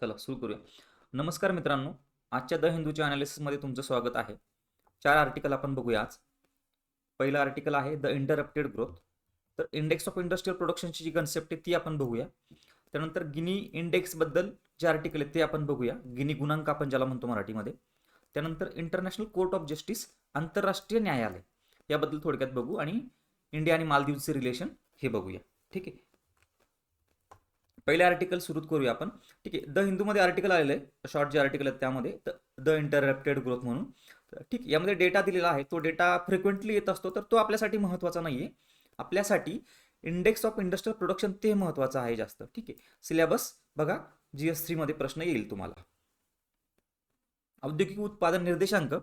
चला सुरू करूया. नमस्कार मित्रांनो आजच्या द हिंदूच्या अनालिसिसमध्ये तुमचं स्वागत आहे. चार आर्टिकल आपण बघूया आज पहिलं आर्टिकल आहे द इंटरप्टेड ग्रोथ. तर इंडेक्स ऑफ इंडस्ट्रियल प्रोडक्शनची जी कन्सेप्ट आहे ती आपण बघूया. त्यानंतर गिनी इंडेक्सबद्दल जे आर्टिकल आहेत ते आपण बघूया. गिनी गुणांक आपण ज्याला म्हणतो मराठीमध्ये. त्यानंतर इंटरनॅशनल कोर्ट ऑफ जस्टिस आंतरराष्ट्रीय न्यायालय. याबद्दल थोडक्यात बघू आणि इंडिया आणि मालदीवचे रिलेशन हे बघूया. ठीक आहे? पहिले आर्टिकल सुरू करूया आपण. ठीक आहे द हिंदूमध्ये आर्टिकल आलेलं आहे. शॉर्ट जे आर्टिकल आहेत त्यामध्ये द इंटरप्टेड ग्रोथ म्हणून. ठीक आहे, यामध्ये डेटा दिलेला आहे. तो डेटा फ्रिक्वेंटली येत असतो तर तो आपल्यासाठी महत्त्वाचा नाही आहे आपल्यासाठी इंडेक्स ऑफ इंडस्ट्रियल प्रोडक्शन ते महत्त्वाचं आहे जास्त. ठीक आहे सिलेबस बघा जी एस थ्रीमध्ये प्रश्न येईल तुम्हाला. औद्योगिक उत्पादन निर्देशांक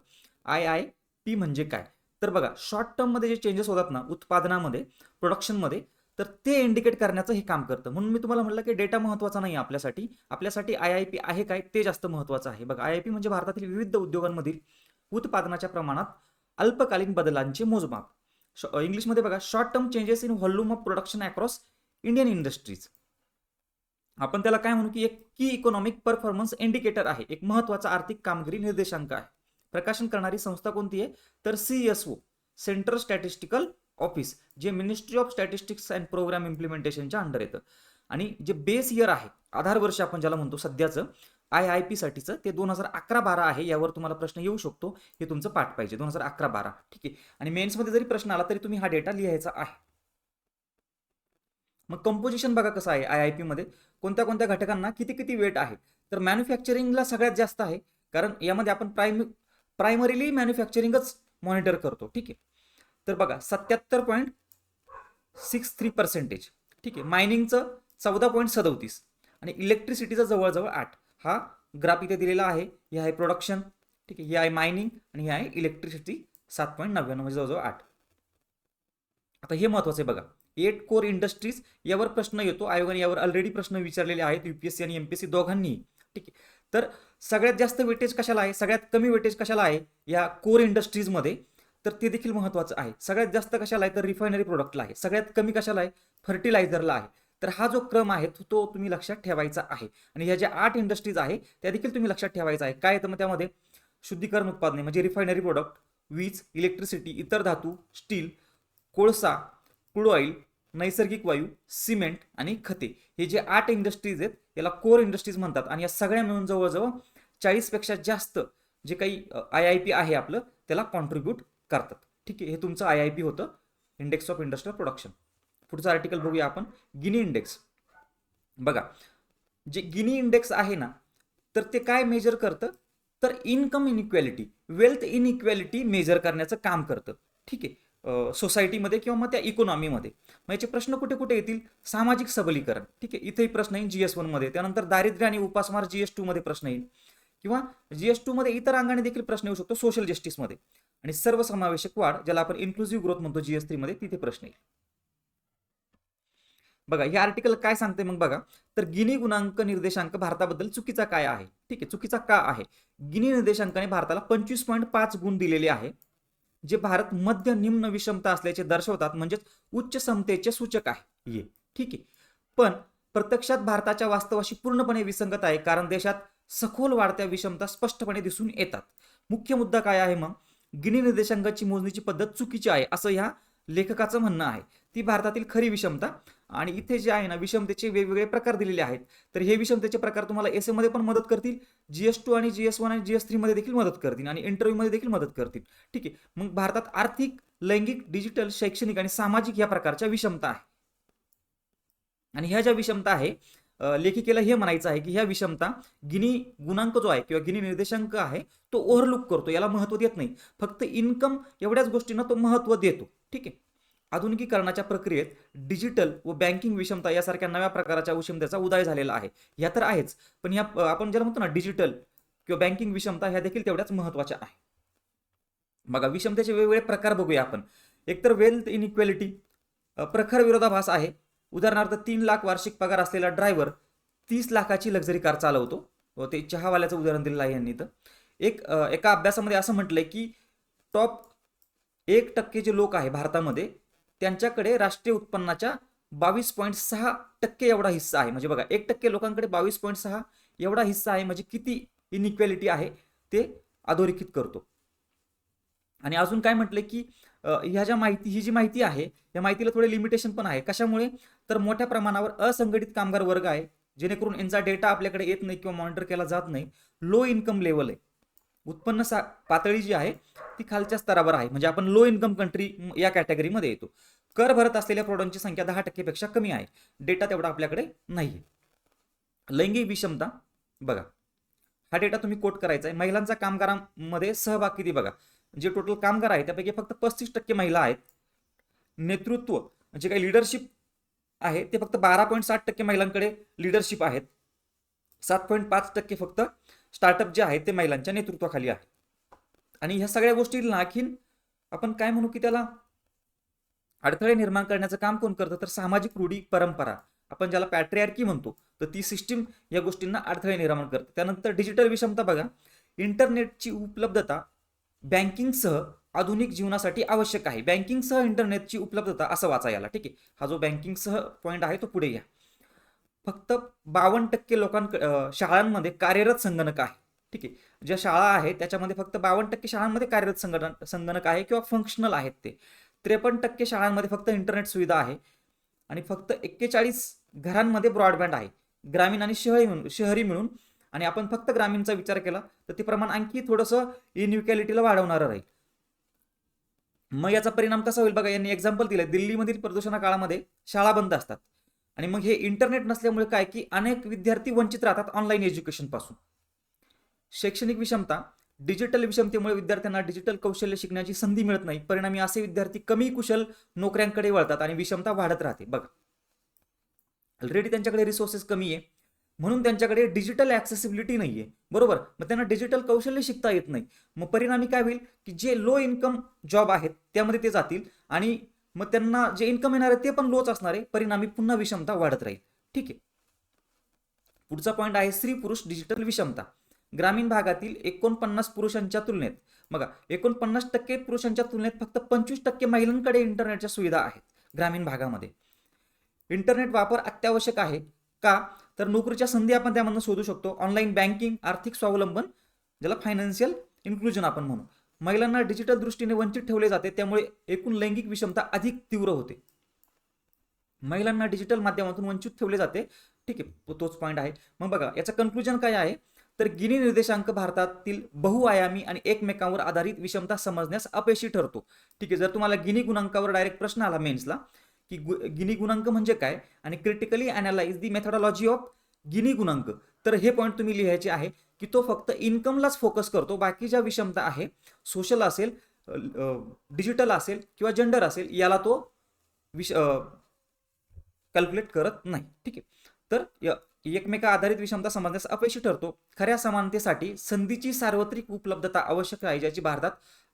आय आय पी म्हणजे काय? तर बघा शॉर्ट टर्ममध्ये जे चेंजेस होतात ना उत्पादनामध्ये प्रोडक्शनमध्ये तर ते इंडिकेट करण्याचं हे काम करतं. म्हणून मी तुम्हाला म्हटलं की डेटा महत्त्वाचा नाही आपल्यासाठी. आपल्यासाठी आय आय पी आहे काय? ते जास्त महत्त्वाचं आहे. बघा आय आय पी म्हणजे भारतातील विविध उद्योगांमधील उत्पादनाच्या प्रमाणात अल्पकालीन बदलांचे मोजमाप. इंग्लिशमध्ये बघा short term changes in volume of production across Indian industries आपण त्याला काय म्हणू की एक की इकॉनॉमिक परफॉर्मन्स इंडिकेटर आहे. एक महत्त्वाचा आर्थिक कामगिरी निर्देशांक आहे. प्रकाशन करणारी संस्था कोणती आहे? तर C S O central statistical office जे ministry of statistics and programme इम्प्लिमेंटेशनच्या under येतं. आणि जे बेस इयर आहे आधार वर्ष आपण ज्याला म्हणतो सध्याचं आय आय पी साठीचं ते दोन हजार अकरा बारा आहे यावर तुम्हाला प्रश्न येऊ शकतो. हे तुमचं पाठ पाहिजे दोन हजार अकरा बारा. ठीक आहे? आणि मेन्समध्ये जरी प्रश्न आला तरी तुम्ही हा डेटा लिहायचा आहे. मग कंपोजिशन बघा कसं आहे आय आय पीमध्ये कोणत्या कोणत्या घटकांना किती किती वेट आहे? तर मॅन्युफॅक्चरिंगला सगळ्यात जास्त आहे कारण यामध्ये आपण प्राइम प्रायमरीली मॅन्युफॅक्चरिंगच मॉनिटर करतो. ठीक आहे? तर बघा सत्याहत्तर पॉईंट सिक्स थ्री पर्सेंटेज ठीक आहे मायनिंगचं चौदा पॉईंट सदोतीस आणि इलेक्ट्रिसिटीचा जवळजवळ आठ. हा ग्राफ इथे दिलेला आहे हे आहे प्रोडक्शन ठीक आहे हे आहे मायनिंग आणि हे आहे इलेक्ट्रिसिटी सात पॉईंट नव्याण्णव म्हणजे जवळजवळ आठ. आता हे महत्वाचं आहे बघा एट कोर इंडस्ट्रीज यावर प्रश्न येतो आयोगाने यावर ऑलरेडी प्रश्न विचारलेले आहेत युपीएससी आणि एमपीएससी दोघांनी ठीक आहे तर सगळ्यात जास्त वेटेज कशाला आहे सगळ्यात कमी वेटेज कशाला आहे या कोर इंडस्ट्रीजमध्ये तर ते देखील महत्त्वाचं आहे. सगळ्यात जास्त कशाला आहे? तर रिफायनरी प्रोडक्टला आहे. सगळ्यात कमी कशाला आहे? फर्टिलायझरला आहे. तर हा जो क्रम आहे तो- तुम्ही लक्षात ठेवायचा आहे. आणि ह्या ज्या आठ इंडस्ट्रीज आहे त्या देखील तुम्ही लक्षात ठेवायचं आहे. काय येतं मग त्यामध्ये शुद्धीकरण उत्पादने म्हणजे रिफायनरी प्रोडक्ट वीज इलेक्ट्रिसिटी इतर धातू स्टील कोळसा क्रूड ऑइल नैसर्गिक वायू सिमेंट आणि खते. हे जे आठ इंडस्ट्रीज आहेत याला कोर इंडस्ट्रीज म्हणतात. आणि या सगळ्या मिळून जवळजवळ चाळीसपेक्षा जास्त जे काही आय आय पी आहे आपलं त्याला कॉन्ट्रीब्यूट करतात. ठीक आहे हे तुमचं आय आय पी होतं इंडेक्स ऑफ इंडस्ट्रियल प्रोडक्शन पुढचं आर्टिकल बघूया आपण. गिनी इंडेक्स बघा जे गिनी इंडेक्स आहे ना तर ते काय मेजर करतं? तर income inequality wealth inequality major करण्याचं काम करतं. ठीक आहे सोसायटीमध्ये किंवा मग त्या इकॉनॉमीमध्ये मग याचे प्रश्न कुठे कुठे येतील? सामाजिक सबलीकरण. ठीक आहे इथेही प्रश्न येईल जी एसमध्ये. त्यानंतर दारिद्र्य आणि उपासमार जी एस टूमध्ये प्रश्न येईल. किंवा जी एसमध्ये इतर अंगाने देखील प्रश्न येऊ शकतो सोशल जस्टिसमध्ये आणि सर्वसमावेशक वाढ ज्याला आपण इन्क्लुझिव्ह ग्रोथ म्हणतो जी एसमध्ये तिथे प्रश्न येईल. बघा हे आर्टिकल काय सांगते मग बघा. तर गिनी गुणांक निर्देशांक भारताबद्दल चुकीचा काय आहे? ठीक आहे चुकीचा का आहे? गिनी निर्देशांकाने भारताला पंचवीस पॉईंट पाच गुण दिलेले आहे. जे भारत मध्य निम्न विषमता असल्याचे दर्शवतात म्हणजेच उच्च समतेचे सूचक आहे. ये. ठीक आहे. पण प्रत्यक्षात भारताच्या वास्तवाशी पूर्णपणे विसंगत आहे कारण देशात सखोल वाढत्या विषमता स्पष्टपणे दिसून येतात. मुख्य मुद्दा काय आहे मग? गिनी निर्देशांकाची मोजणीची पद्धत चुकीची आहे असं ह्या लेखकाचं म्हणणं आहे. ती भारतातील खरी विषमता आणि इथे जे आहे ना विषमतेचे वेगवेगळे प्रकार दिलेले आहेत. तर हे विषमतेचे प्रकार तुम्हाला एसमध्ये पण मदत करतील जीएस टू आणि जीएस वन आणि जीएसमध्ये देखील मदत करतील आणि इंटरव्ह्यू मध्ये देखील मदत करतील. ठीक आहे मग भारतात आर्थिक लैंगिक डिजिटल शैक्षणिक आणि सामाजिक या प्रकारच्या विषमता आहे. आणि ह्या ज्या विषमता आहे लेखिकेला हे म्हणायचं आहे की ह्या विषमता गिनी गुणांक जो आहे किंवा गिनी निर्देशांक आहे तो ओव्हरलुक करतो याला महत्त्व देत नाही. फक्त इन्कम एवढ्याच गोष्टींना तो महत्त्व देतो. ठीक आहे? आधुनिकीकरणाच्या प्रक्रियेत डिजिटल व बँकिंग विषमता यासारख्या नव्या प्रकाराच्या विषमतेचा उदय झालेला आहे. ह्या तर आहेच पण ह्या आपण ज्याला म्हणतो ना डिजिटल किंवा बँकिंग विषमता ह्या देखील तेवढ्याच महत्त्वाच्या आहे. बघा विषमतेचे वेगवेगळे प्रकार बघूया आपण. एकतर वेल्थ इनइक्वॅलिटी प्रखर विरोधाभास आहे. उदाहरणार्थ तीन लाख वार्षिक पगार असलेला ड्रायव्हर तीस लाखाची लक्झरी कार चालवतो. व ते चहावाल्याचं उदाहरण दिलेलं आहे यांनी तर एक एका अभ्यासामध्ये असं म्हटलंय की टॉप एक टक्के जे लोक आहे भारतामध्ये त्यांच्याकडे राष्ट्रीय उत्पन्नाच्या बावीस पॉईंट सहा टक्के एवढा हिस्सा आहे. म्हणजे बघा एक टक्के लोकांकडे बावीस पॉईंट सहा एवढा हिस्सा आहे. म्हणजे किती इनइक्वॅलिटी आहे ते अधोरेखित करतो. आणि अजून काय म्हटलं की ह्या ज्या माहिती ही जी माहिती आहे या माहितीला थोडे लिमिटेशन पण आहे. कशामुळे? तर मोठ्या प्रमाणावर असंघटित कामगार वर्ग आहे जेणेकरून यांचा डेटा आपल्याकडे येत नाही किंवा मॉनिटर केला जात नाही. लो इन्कम लेवल आहे. उत्पन्न सा पातळी जी आहे ती खालच्या स्तरावर आहे. म्हणजे आपण लो इन्कम कंट्री या कॅटेगरीमध्ये येतो. कर भरत असलेल्या प्रौढांची संख्या दहा टक्केपेक्षा कमी आहे. डेटा तेवढा आपल्याकडे नाही लैंगिक विषमता बघा. हा डेटा तुम्ही कोट करायचा आहे महिलांचा कामगारांमध्ये सहभाग किती बघा. जे टोटल कामगार आहेत त्यापैकी फक्त पस्तीस टक्के महिला आहेत. नेतृत्व जे काही लिडरशिप आहे ते फक्त बारा पॉईंट साठ टक्के महिलांकडे लिडरशिप आहेत. सात पॉईंट पाच टक्के फक्त स्टार्टअप जे आहेत ते महिलांच्या नेतृत्वाखाली आहे. आणि ह्या सगळ्या गोष्टींना आणखीन आपण काय म्हणू की त्याला अडथळे निर्माण करण्याचं काम कोण करतं? तर सामाजिक रूढी परंपरा. आपण ज्याला पॅट्रियार्की म्हणतो तर ती सिस्टीम या गोष्टींना अडथळे निर्माण करते. त्यानंतर डिजिटल विषमता बघा. इंटरनेटची उपलब्धता बँकिंगसह आधुनिक जीवनासाठी आवश्यक आहे. बँकिंगसह इंटरनेटची उपलब्धता असं वाचा याला. ठीक आहे? हा जो बँकिंगसह पॉईंट आहे तो पुढे घ्या. फक्त बावन्न टक्के लोकांक शाळांमध्ये कार्यरत संगणक आहे. ठीक आहे? ज्या शाळा आहेत त्याच्यामध्ये फक्त बावन्न टक्के शाळांमध्ये कार्यरत संगणक संगणक आहे किंवा फंक्शनल आहेत ते. त्रेपन्न टक्के शाळांमध्ये फक्त इंटरनेट सुविधा आहे. आणि फक्त एक्केचाळीस घरांमध्ये ब्रॉडबँड आहे. ग्रामीण आणि शहरी मिळून शहरी मिळून आणि आपण फक्त ग्रामीणचा विचार केला तर ते प्रमाण आणखी थोडंसं इनइक्वॅलिटीला वाढवणारं राहील. मग याचा परिणाम कसा होईल? बघा यांनी एक्झाम्पल दिलं दिल्लीमधील प्रदूषणा काळामध्ये शाळा बंद असतात. आणि मग हे इंटरनेट नसल्यामुळे काय? की अनेक विद्यार्थी वंचित राहतात ऑनलाईन एज्युकेशनपासून. शैक्षणिक विषमता डिजिटल विषमतेमुळे विद्यार्थ्यांना डिजिटल कौशल्य शिकण्याची संधी मिळत नाही. परिणामी असे विद्यार्थी कमी कुशल नोकऱ्यांकडे वळतात आणि विषमता वाढत राहते. बघा. ऑलरेडी त्यांच्याकडे रिसोर्सेस कमी आहे. म्हणून त्यांच्याकडे डिजिटल ॲक्सेसिबिलिटी नाही आहे बरोबर? मग त्यांना डिजिटल कौशल्य शिकता येत नाही. मग परिणामी काय होईल? की जे लो इन्कम जॉब आहेत त्यामध्ये ते जातील आणि मग त्यांना जे इन्कम येणार आहे ते पण लोच असणार आहे. परिणामी पुन्हा विषमता वाढत राहील. ठीक आहे. पुढचा पॉईंट आहे स्त्री पुरुष डिजिटल विषमता. ग्रामीण भागातील एकोणपन्नास पुरुषांच्या तुलनेत. बघा एकोणपन्नास टक्के पुरुषांच्या तुलनेत फक्त पंचवीस टक्के महिलांकडे इंटरनेटच्या सुविधा आहेत ग्रामीण भागामध्ये. इंटरनेट वापर अत्यावश्यक आहे. का? तर नोकरीच्या संधी आपण त्यामधून शोधू शकतो. ऑनलाईन बँकिंग आर्थिक स्वावलंबन ज्याला फायनान्शियल इन्क्लुजन आपण म्हणू. महिलांना डिजिटल दृष्टीने वंचित ठेवले जाते. त्यामुळे एकूण लैंगिक विषमता अधिक तीव्र होते. महिलांना डिजिटल माध्यमातून वंचित ठेवले जाते. ठीक आहे तोच पॉईंट आहे. मग बघा याचं कन्क्लुजन काय आहे? तर गिनी निर्देशांक भारतातील बहुआयामी आणि एकमेकांवर आधारित विषमता समजण्यास अपयशी ठरतो. ठीक आहे जर तुम्हाला गिनी गुणांकावर डायरेक्ट प्रश्न आला मेन्सला की गु- गिनी गुणांक म्हणजे काय? आणि critically analyse the methodology of Gini गुणांक. तर हे पॉईंट तुम्ही लिहायचे आहे की तो फक्त इन्कमलाच फोकस करतो. बाकी ज्या विषमता आहे. सोशल असेल डिजिटल असेल किंवा जेंडर असेल याला तो विष कॅल्क्युलेट करत नाही. ठीक आहे? तर य- एकमेका आधारित विषमता समजण्यास अपयशी ठरतो. खऱ्या समानतेसाठी संधीची सार्वत्रिक उपलब्धता आवश्यक आहे ज्याची भारतात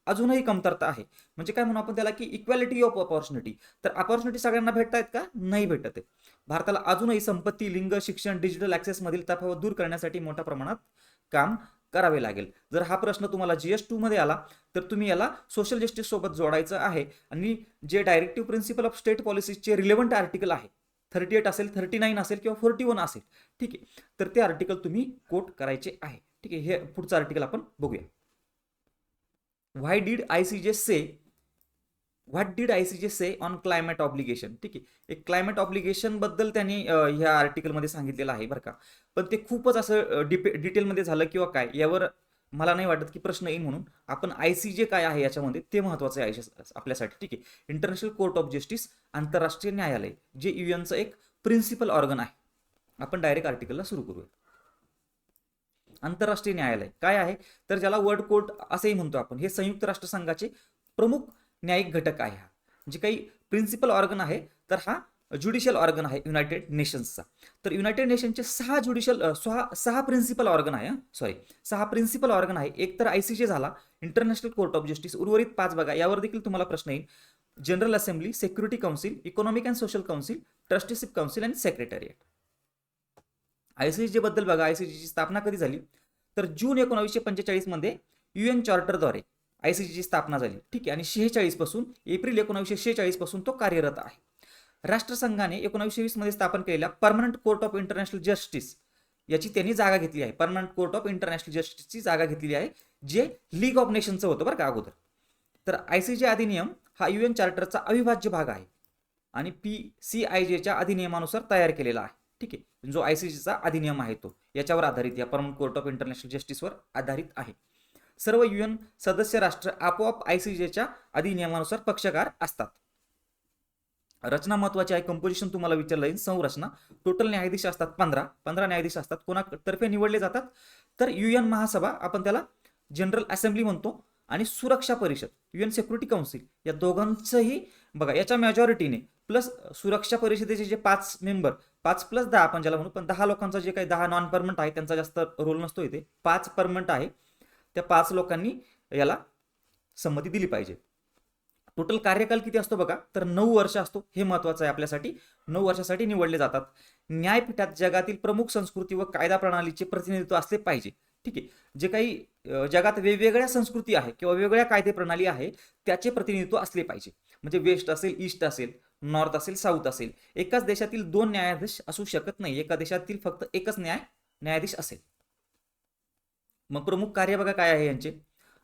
अजूनही कमतरता आहे. म्हणजे काय म्हणू आपण त्याला की इक्वॅलिटी ऑफ ऑपॉर्च्युनिटी तर ऑपॉर्च्युनिटी सगळ्यांना भेटत आहेत का? नाही भेटत आहे. भारताला अजूनही संपत्ती लिंग शिक्षण डिजिटल ॲक्सेसमधील तफावत दूर करण्यासाठी मोठ्या प्रमाणात काम करावे लागेल. जर हा प्रश्न तुम्हाला जी एस टूमध्ये आला तर तुम्ही याला सोशल जस्टिस सोबत जोडायचं आहे आणि जे डायरेक्टिव्ह प्रिन्सिपल ऑफ स्टेट पॉलिसीचे रिलेव्हंट आर्टिकल आहे थर्टी एट असेल थर्टी नाईन असेल किंवा फोर्टी वन असेल ठीक आहे. तर ते आर्टिकल तुम्ही कोट करायचे आहे. ठीक आहे हे पुढचं आर्टिकल आपण बघूया. व्हाय did I C J say what did I C J say on climate obligation ठीक आहे. एक क्लायमेट ऑब्लिगेशनबद्दल त्यांनी ह्या आर्टिकलमध्ये सांगितलेलं आहे बरं का. पण ते खूपच असं डिपे डिटेलमध्ये झालं किंवा काय यावर मला नाही वाटत की प्रश्न येईल म्हणून. आपण आय सी जे काय आहे याच्यामध्ये ते महत्त्वाचं आहे आपल्यासाठी. ठीक आहे. इंटरनॅशनल कोर्ट ऑफ जस्टिस आंतरराष्ट्रीय न्यायालय जे युएनचं एक प्रिन्सिपल ऑर्गन आहे. आपण डायरेक्ट आर्टिकलला सुरू करूया आंतरराष्ट्रीय न्यायालय. काय आहे? तर ज्याला वर्ल्ड कोर्ट असंही म्हणतो आपण. हे संयुक्त राष्ट्रसंघाचे प्रमुख न्यायिक घटक आहे हा. जे काही प्रिन्सिपल ऑर्गन आहे तर हा ज्युडिशियल ऑर्गन आहे युनायटेड नेशन्सचा तर युनायटेड नेशनचे सहा ज्युडिशियल सहा सहा प्रिन्सिपल ऑर्गन आहे सॉरी सहा प्रिन्सिपल ऑर्गन आहे. एक तर आयसीजे झाला इंटरनॅशनल कोर्ट ऑफ जस्टिस उर्वरित पाच बघा यावर देखील तुम्हाला प्रश्न येईल. General assembly security council economic and social council trusteeship council and secretariat ICJ बद्दल बघा आयसीजीची स्थापना कधी झाली? तर जून एकोणावीसशे पंचेचाळीसमध्ये यू एन चार्टरद्वारे आयसीजीची स्थापना झाली. ठीक आहे आणि शेहेचाळीसपासून एप्रिल एकोणावीसशे शेहेचाळीसपासून तो कार्यरत आहे. राष्ट्रसंघाने एकोणावीसशे वीसमध्ये स्थापन केलेल्या permanent court of international justice याची त्यांनी जागा घेतली आहे. परमनंट कोर्ट ऑफ इंटरनॅशनल जस्टिसची जागा घेतलेली आहे जे लीग ऑफ नेशनचं होतं बरं का अगोदर. तर आय सी जे अधिनियम हा यू एन चार्टरचा अविभाज्य भाग आहे आणि पी सी आय जेच्या अधिनियमानुसार तयार केलेला आहे. ठीक आहे. जो आय सी सीचा अधिनियम आहे तो याच्यावर आधारित या परमनंट कोर्ट ऑफ इंटरनॅशनल जस्टिसवर आधारित आहे. सर्व युएन एन सदस्य राष्ट्र आपोआप आय सी सीच्या अधिनियमानुसार पक्षकार असतात. रचना महत्वाची आहे कंपोजिशन तुम्हाला विचारलं जाईल संरचना. टोटल न्यायाधीश असतात पंधरा. पंधरा न्यायाधीश असतात कोणातर्फे निवडले जातात? तर यू एन महासभा आपण त्याला जनरल असेंब्ली म्हणतो आणि सुरक्षा परिषद यू एन सिक्युरिटी काउन्सिल या दोघांचंही बघा याच्या मेजॉरिटीने प्लस सुरक्षा परिषदेचे जे पाच मेंबर पाच प्लस दहा आपण ज्याला म्हणू पण दहा लोकांचा जे काही दहा नॉन परमनंट आहे त्यांचा जास्त रोल नसतो इथे. पाच परमनंट आहे त्या पाच लोकांनी याला संमती दिली पाहिजे. टोटल कार्यकाल किती असतो बघा तर नऊ वर्ष असतो. हे महत्वाचं आहे आपल्यासाठी. नऊ वर्षासाठी निवडले जातात. न्यायपीठात जगातील प्रमुख संस्कृती व कायदा प्रणालीचे प्रतिनिधित्व असले पाहिजे. ठीक आहे. जे काही जगात वेगवेगळ्या संस्कृती आहे किंवा वेगवेगळ्या कायदे प्रणाली आहे त्याचे प्रतिनिधित्व असले पाहिजे. म्हणजे वेस्ट असेल ईस्ट असेल नॉर्थ असेल साऊथ असेल. एकाच देशातील दोन न्यायाधीश असू शकत नाही. एका देशातील फक्त एकच न्याय न्यायाधीश असेल. मग प्रमुख कार्य बघा काय आहे यांचे.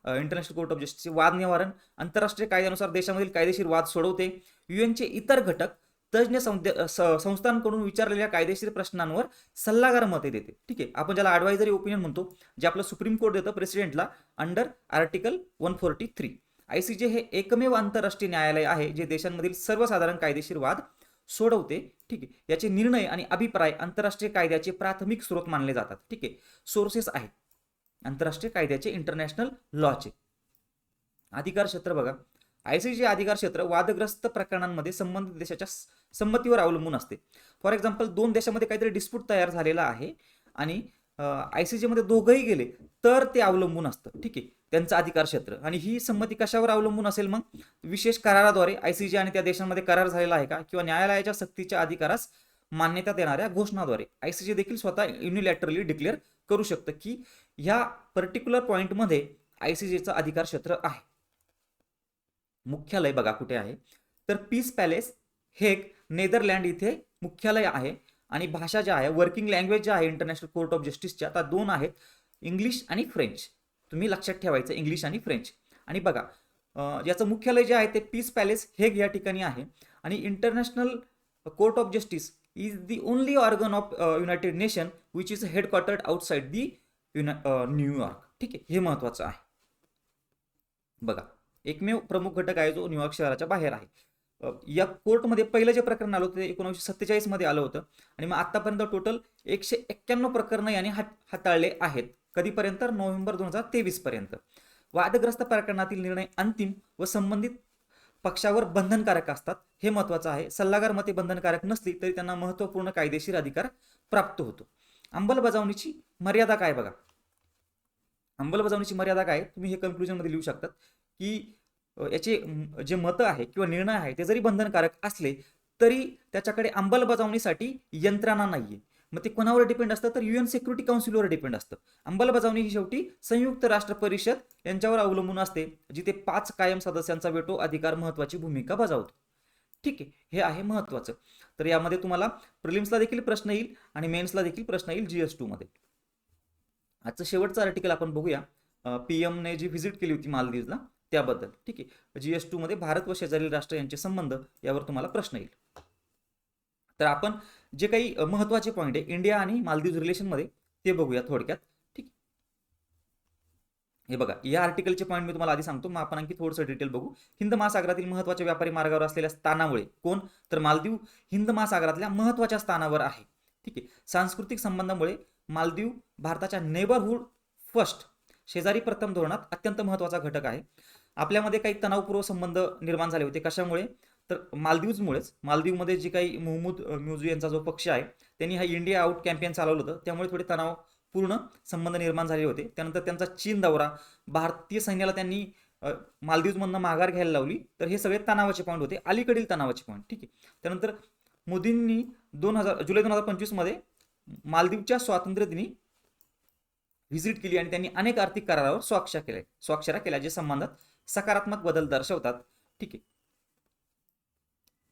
इंटरनॅशनल कोर्ट ऑफ जस्टिसचे वाद निवारण आंतरराष्ट्रीय कायद्यानुसार देशामधील कायदेशीर वाद सोडवते. युएनचे इतर घटक तज्ज्ञ संस्थांकडून विचारलेल्या कायदेशीर प्रश्नांवर सल्लागार मते देते. ठीक आहे? आपण ज्याला ॲडवायझरी ओपिनियन म्हणतो जे आपलं सुप्रीम कोर्ट देतं प्रेसिडेंटला under article one forty three I C J हे एकमेव आंतरराष्ट्रीय न्यायालय आहे जे देशांमधील सर्वसाधारण कायदेशीर वाद सोडवते. ठीक आहे. याचे निर्णय आणि अभिप्राय आंतरराष्ट्रीय कायद्याचे प्राथमिक स्रोत मानले जातात. ठीक आहे. सोर्सेस आहेत. आंतरराष्ट्रीय कायद्याचे इंटरनॅशनल लॉचे अधिकार क्षेत्र बघा. आयसीजे अधिकार क्षेत्र वादग्रस्त प्रकरणांमध्ये संबंधित देशाच्या संमतीवर अवलंबून असते. फॉर एक्झाम्पल दोन देशामध्ये काहीतरी डिस्प्यूट तयार झालेला आहे आणि आयसीजे मध्ये दोघंही गेले तर ते अवलंबून असतं. ठीक आहे? त्यांचं अधिकार क्षेत्र. आणि ही संमती कशावर अवलंबून असेल मग? विशेष कराराद्वारे आयसीजे आणि त्या देशांमध्ये करार झालेला आहे का? किंवा न्यायालयाच्या सक्तीच्या अधिकारास मान्यता देणाऱ्या घोषणाद्वारे? आयसीजे देखील स्वतः युनिलॅटरली डिक्लेअर करू शकतं की ह्या पर्टिक्युलर पॉईंटमध्ये आयसीजेचं अधिकार क्षेत्र आहे. मुख्यालय बघा कुठे आहे? तर पीस पॅलेस हेग नेदरलँड इथे मुख्यालय आहे. आणि भाषा ज्या आहे वर्किंग लँग्वेज ज्या आहे इंटरनॅशनल कोर्ट ऑफ जस्टिसच्या त्या दोन आहेत इंग्लिश आणि फ्रेंच तुम्ही लक्षात ठेवायचं इंग्लिश आणि फ्रेंच आणि बघा याचं मुख्यालय जे आहे ते पीस पॅलेस हेग या ठिकाणी आहे. आणि international court of justice is the only organ of united nation which is headquartered outside the New York ठीक आहे हे महत्वाचं आहे. बघा एकमेव प्रमुख घटक आहे जो न्यूयॉर्क शहराच्या बाहेर आहे. या कोर्टमध्ये पहिलं जे प्रकरण आलं होतं ते एकोणीसशे सत्तेचाळीसमध्ये आलं होतं. आणि मग आतापर्यंत टोटल एकशे एक्क्याण्णव प्रकरणं याने हात हाताळले आहेत. कधीपर्यंत? नोव्हेंबर दोन हजार तेवीस पर्यंत वादग्रस्त प्रकरणातील निर्णय अंतिम व संबंधित पक्षावर बंधनकारक असतात. हे महत्वाचं आहे. सल्लागार मते बंधनकारक नसली तरी त्यांना महत्त्वपूर्ण कायदेशीर अधिकार प्राप्त होतो. अंमलबजावणीची मर्यादा काय बघा? अंमलबजावणीची मर्यादा काय? तुम्ही हे कन्क्लुजनमध्ये लिहू शकतात की याचे जे मतं आहे किंवा निर्णय आहे ते जरी बंधनकारक असले तरी त्याच्याकडे अंमलबजावणीसाठी यंत्रणा नाहीये. मग ते कोणावर डिपेंड असतं? तर युएन सिक्युरिटी काउन्सिलवर डिपेंड असतं. अंमलबजावणी ही शेवटी संयुक्त राष्ट्र परिषद यांच्यावर अवलंबून असते जिथे पाच कायम सदस्यांचा वेटो अधिकार महत्वाची भूमिका बजावतो. ठीक आहे हे आहे महत्वाचं. तर यामध्ये तुम्हाला प्रिलिम्सला देखील प्रश्न येईल आणि मेन्सला देखील प्रश्न येईल जीएस टू मध्ये. आजचं शेवटचं आर्टिकल आपण बघूया. पी ने जी व्हिजिट केली होती मालदीवला त्याबद्दल. ठीक आहे? जीएस टू मध्ये भारत व शेजारील राष्ट्र यांचे संबंध यावर तुम्हाला प्रश्न येईल. तर आपण जे काही महत्त्वाचे महत्त्वाचे पॉईंट आहे इंडिया आणि मालदीव रिलेशनमध्ये ते बघूया थोडक्यात. ठीक हे बघा या आर्टिकलचे पॉईंट मी तुम्हाला आधी सांगतो. मग आपण आणखी थोडंसं डिटेल बघू. हिंद महासागरातील महत्त्वाच्या व्यापारी मार्गावर असलेल्या स्थानामुळे कोण? तर मालदीव हिंद महासागरातल्या महत्त्वाच्या स्थानावर आहे. ठीक आहे? सांस्कृतिक संबंधामुळे मालदीव भारताच्या नेबरहूड फर्स्ट शेजारी प्रथम धोरणात अत्यंत महत्त्वाचा घटक आहे. आपल्यामध्ये काही तणावपूर्व संबंध निर्माण झाले होते. कशामुळे? तर मालदीवमुळेच मालदीवमध्ये जी काही मोहम्मद म्युझू यांचा जो पक्ष आहे त्यांनी हा इंडिया आउट कॅम्पेन चालवलं होतं. त्यामुळे थोडे तणावपूर्ण संबंध निर्माण झाले होते. त्यानंतर त्यांचा चीन दौरा. भारतीय सैन्याला त्यांनी मालदीवजमधनं मालदीवमधनं माघार घ्यायला लावली. तर हे सगळे तणावाचे पॉईंट होते. अलीकडील तणावाचे पॉईंट ठीक आहे. त्यानंतर मोदींनी दोन हजार जुलै दोन हजार पंचवीसमध्ये मालदीवच्या स्वातंत्र्य दिनी व्हिजिट केली आणि त्यांनी अनेक आर्थिक करारावर स्वाक्षर केल्या स्वाक्षरा केल्या जे संबंधात सकारात्मक बदल दर्शवतात. ठीक आहे.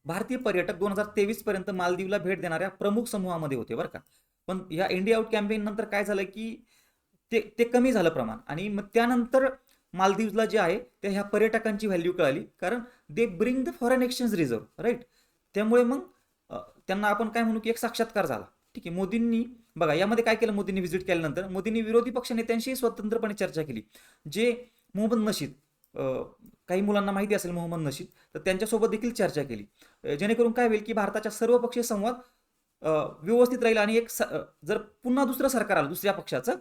भारतीय पर्यटक दोन हजार तेवीस पर्यंत मालदीवला भेट देणाऱ्या प्रमुख समूहामध्ये होते बरं का. पण ह्या इंडिया आउट कॅम्पेन नंतर काय झालं की ते ते कमी झालं प्रमाण आणि मग त्यानंतर मालदीवला जे आहे त्या ह्या पर्यटकांची व्हॅल्यू कळाली. कारण they bring the foreign exchange reserve right त्यामुळे मग त्यांना आपण काय म्हणू की एक साक्षात्कार झाला. ठीक आहे. मोदींनी बघा यामध्ये काय केलं मोदींनी? व्हिजिट केल्यानंतर मोदींनी विरोधी पक्ष नेत्यांशी स्वतंत्रपणे चर्चा केली. जे मोहम्मद नशीद काही मुलांना माहिती असेल मोहम्मद नशीद तर त्यांच्यासोबत देखील चर्चा केली. जेणेकरून काय होईल की भारताच्या सर्वपक्षीय संवाद व्यवस्थित राहील आणि एक स- जर पुन्हा दुसरं सरकार आलं दुसऱ्या पक्षाचं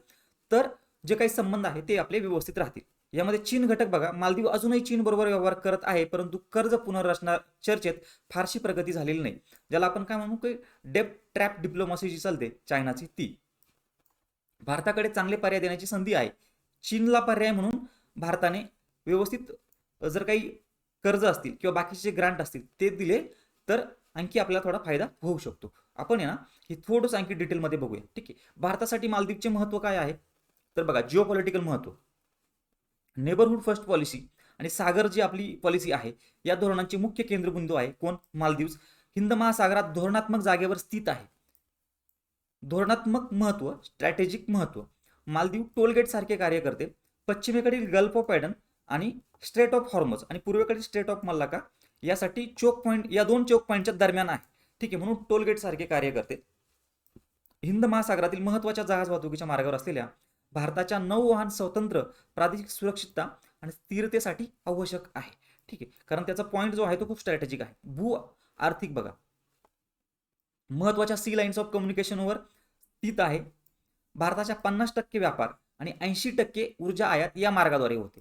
तर जे काही संबंध आहे ते आपले व्यवस्थित राहतील. यामध्ये चीन घटक बघा मालदीव अजूनही चीन बरोबर व्यवहार करत आहे परंतु कर्ज पुनर्रचना चर्चेत फारशी प्रगती झालेली नाही ज्याला आपण काय म्हणू की डेप ट्रॅप डिप्लोमसी जी चालते चायनाची ती. भारताकडे चांगले पर्याय देण्याची संधी आहे. चीनला पर्याय म्हणून भारताने व्यवस्थित जर काही कर्ज असतील किंवा बाकीचे ग्रांट असतील ते दिले तर आणखी आपल्याला थोडा फायदा होऊ शकतो. आपण आहे ना हे थोडंसं आणखी डिटेलमध्ये बघूया. ठीक आहे? भारतासाठी मालदीवचे महत्त्व काय आहे? तर बघा जिओ पॉलिटिकल महत्त्व नेबरहुड फर्स्ट पॉलिसी आणि सागर जी आपली पॉलिसी आहे या धोरणांचे मुख्य केंद्रबिंदू आहे कोण? मालदीव्स. हिंद महासागरात धोरणात्मक जागेवर स्थित आहे. धोरणात्मक महत्त्व स्ट्रॅटेजिक महत्त्व मालदीव टोलगेट सारखे कार्य करते. पश्चिमेकडील गल्फ ऑफ पॅडन आणि स्ट्रेट ऑफ हॉर्मज आणि पूर्वेकडील स्ट्रेट ऑफ मल्लाका यासाठी चोक पॉईंट या दोन चोक पॉईंटच्या दरम्यान आहे. ठीक आहे म्हणून टोलगेट सारखे कार्य करते. हिंद महासागरातील महत्त्वाच्या जहाज वाहतुकीच्या मार्गावर असलेल्या भारताच्या नौवहन स्वतंत्र प्रादेशिक सुरक्षितता आणि स्थिरतेसाठी आवश्यक आहे. ठीक आहे कारण त्याचा पॉईंट जो आहे तो खूप स्ट्रॅटेजिक आहे. भू आर्थिक बघा. महत्त्वाच्या सी लाईन्स ऑफ कम्युनिकेशनवर स्थित आहे. भारताच्या पन्नास टक्के व्यापार आणि ऐंशी टक्के ऊर्जा आयात या मार्गाद्वारे होते.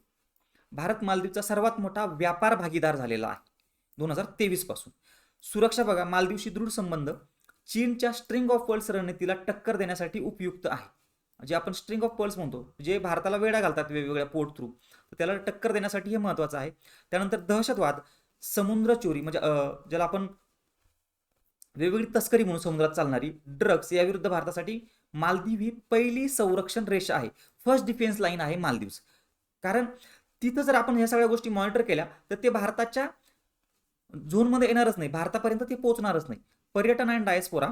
भारत मालदीवचा सर्वात मोठा व्यापार भागीदार झालेला आहे. दोन हजार तेवीसपासून सुरक्षा बघा मालदीवशी दृढ संबंध चीनच्या स्ट्रिंग ऑफ पर्ल्स रणनीतीला टक्कर देण्यासाठी उपयुक्त आहे. जे आपण स्ट्रिंग ऑफ पर्ल्स म्हणतो जे भारताला वेळा घालतात वेगवेगळ्या पोर्ट थ्रू तर त्याला टक्कर देण्यासाठी हे महत्वाचं आहे. त्यानंतर दहशतवाद समुद्र चोरी म्हणजे ज्याला आपण वेगवेगळी तस्करी म्हणून समुद्रात चालणारी ड्रग्स याविरुद्ध भारतासाठी मालदीव ही पहिली संरक्षण रेषा आहे. फर्स्ट डिफेन्स लाईन आहे मालदीव्स कारण तिथं जर आपण ह्या सगळ्या गोष्टी मॉनिटर केल्या तर ते भारताच्या झोनमध्ये येणारच नाही. भारतापर्यंत ते पोहोचणारच नाही. पर्यटन अँड डायस्पोरा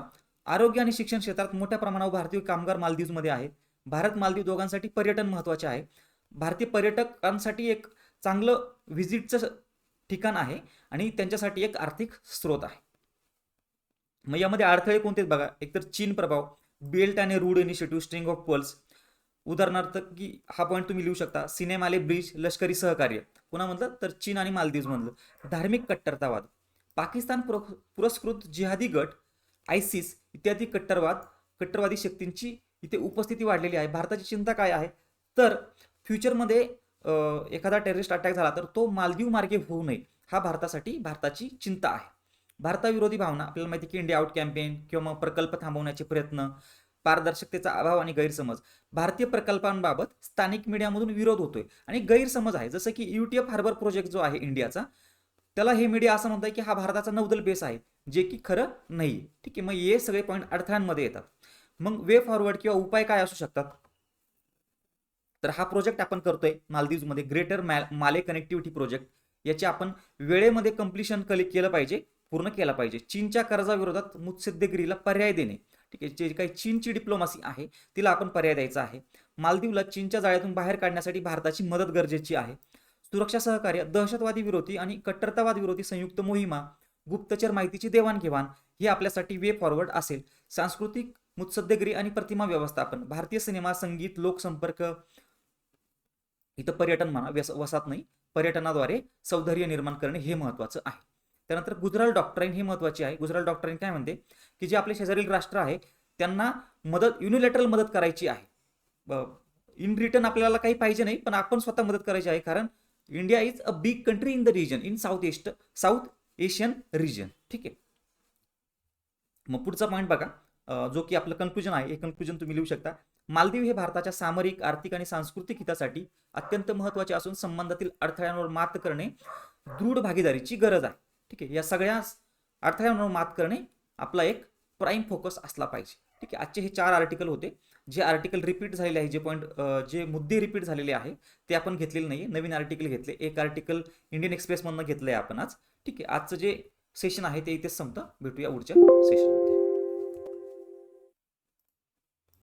आरोग्य आणि शिक्षण क्षेत्रात मोठ्या प्रमाणावर भारतीय कामगार मालदीवमध्ये आहेत. भारत मालदीव दोघांसाठी पर्यटन महत्त्वाचे आहे. भारतीय पर्यटकांसाठी एक चांगलं व्हिजिटचं ठिकाण आहे आणि त्यांच्यासाठी एक आर्थिक स्रोत आहे. मग यामध्ये अडथळे कोणते बघा. एकतर चीन प्रभाव बेल्ट आणि road initiative string of pearls उदाहरणार्थ की हा पॉईंट तुम्ही लिहू शकता सिनेमाले ब्रिज लष्करी सहकार्य. पुन्हा म्हटलं? तर चीन आणि मालदीव म्हणलं धार्मिक कट्टरतावाद. पाकिस्तान पुरस्कृत जिहादी गट आयसिस इत्यादी कट्टरवाद कट्टरवादी शक्तींची इथे उपस्थिती वाढलेली आहे. भारताची चिंता काय आहे? तर फ्युचरमध्ये एखादा टेररिस्ट अटॅक झाला तर तो मालदीव मार्गे होऊ नये. हा भारतासाठी भारताची चिंता आहे. भारताविरोधी भावना. आपल्याला माहिती की इंडिया आउट कॅम्पेन किंवा मग प्रकल्प थांबवण्याचे प्रयत्न पारदर्शकतेचा अभाव आणि गैरसमज. भारतीय प्रकल्पांबाबत स्थानिक मीडियामधून विरोध होतोय आणि गैरसमज आहे. जसं की युटीएफ हार्बर प्रोजेक्ट जो आहे इंडियाचा त्याला हे मीडिया असं म्हणतंय की हा भारताचा नौदल बेस आहे जे की खरं नाही. ठीक आहे मग हे सगळे पॉईंट अडथळ्यांमध्ये येतात. मग वे फॉरवर्ड किंवा उपाय काय असू शकतात? तर हा प्रोजेक्ट आपण करतोय मालदीवमध्ये ग्रेटर माले कनेक्टिव्हिटी प्रोजेक्ट याचे आपण वेळेमध्ये कम्प्लिशन केलं पाहिजे पूर्ण केला पाहिजे. चीनच्या कर्जाविरोधात मुत्सद्देगिरीला पर्याय देणे. ठीक आहे? जे काही चीनची डिप्लोमॅसी आहे तिला आपण पर्याय द्यायचा आहे. मालदीवला चीनच्या जाळ्यातून बाहेर काढण्यासाठी भारताची मदत गरजेची आहे. सुरक्षा सहकार्य दहशतवादी विरोधी आणि कट्टरतावाद विरोधी संयुक्त मोहिमा गुप्तचर माहितीची देवाणघेवाण हे आपल्यासाठी वे फॉरवर्ड असेल. सांस्कृतिक मुत्सद्देगिरी आणि प्रतिमा व्यवस्थापन भारतीय सिनेमा संगीत लोकसंपर्क इथं पर्यटन म्हणा वसात नाही पर्यटनाद्वारे सौंदर्य निर्माण करणे हे महत्वाचं आहे. त्यानंतर गुजराल डॉक्ट्राईन हे महत्त्वाचे आहे. गुजराल डॉक्ट्राईन काय म्हणते? की जे आपले शेजारील राष्ट्र आहे त्यांना मदत युनिलॅटरल मदत करायची आहे. इन रिटर्न आपल्याला काही पाहिजे नाही पण आपण स्वतः मदत करायची आहे. कारण India is a big country in the region in south east south Asian region ठीक आहे? मग पुढचा पॉईंट बघा. जो की आपलं कन्क्लुजन आहे. हे कन्क्लुजन तुम्ही लिहू शकता. मालदीव हे भारताच्या सामरिक आर्थिक आणि सांस्कृतिक हितासाठी अत्यंत महत्त्वाचे असून संबंधातील अडथळ्यांवर मात करणे दृढ भागीदारीची गरज आहे. ठीक आहे? या सगळ्या अडथळ्यांवर मात करणे आपला एक प्राईम फोकस असला पाहिजे. ठीक आहे? आजचे हे चार आर्टिकल होते. जे आर्टिकल रिपीट झालेले आहे जे पॉईंट जे मुद्दे रिपीट झालेले आहे ते आपण घेतलेले नाही नवीन आर्टिकल घेतले. एक आर्टिकल इंडियन एक्सप्रेसमधनं घेतलं आहे आपण आज. ठीक आहे? आजचं जे सेशन आहे ते इथेच संपतं. भेटूया पुढच्या सेशन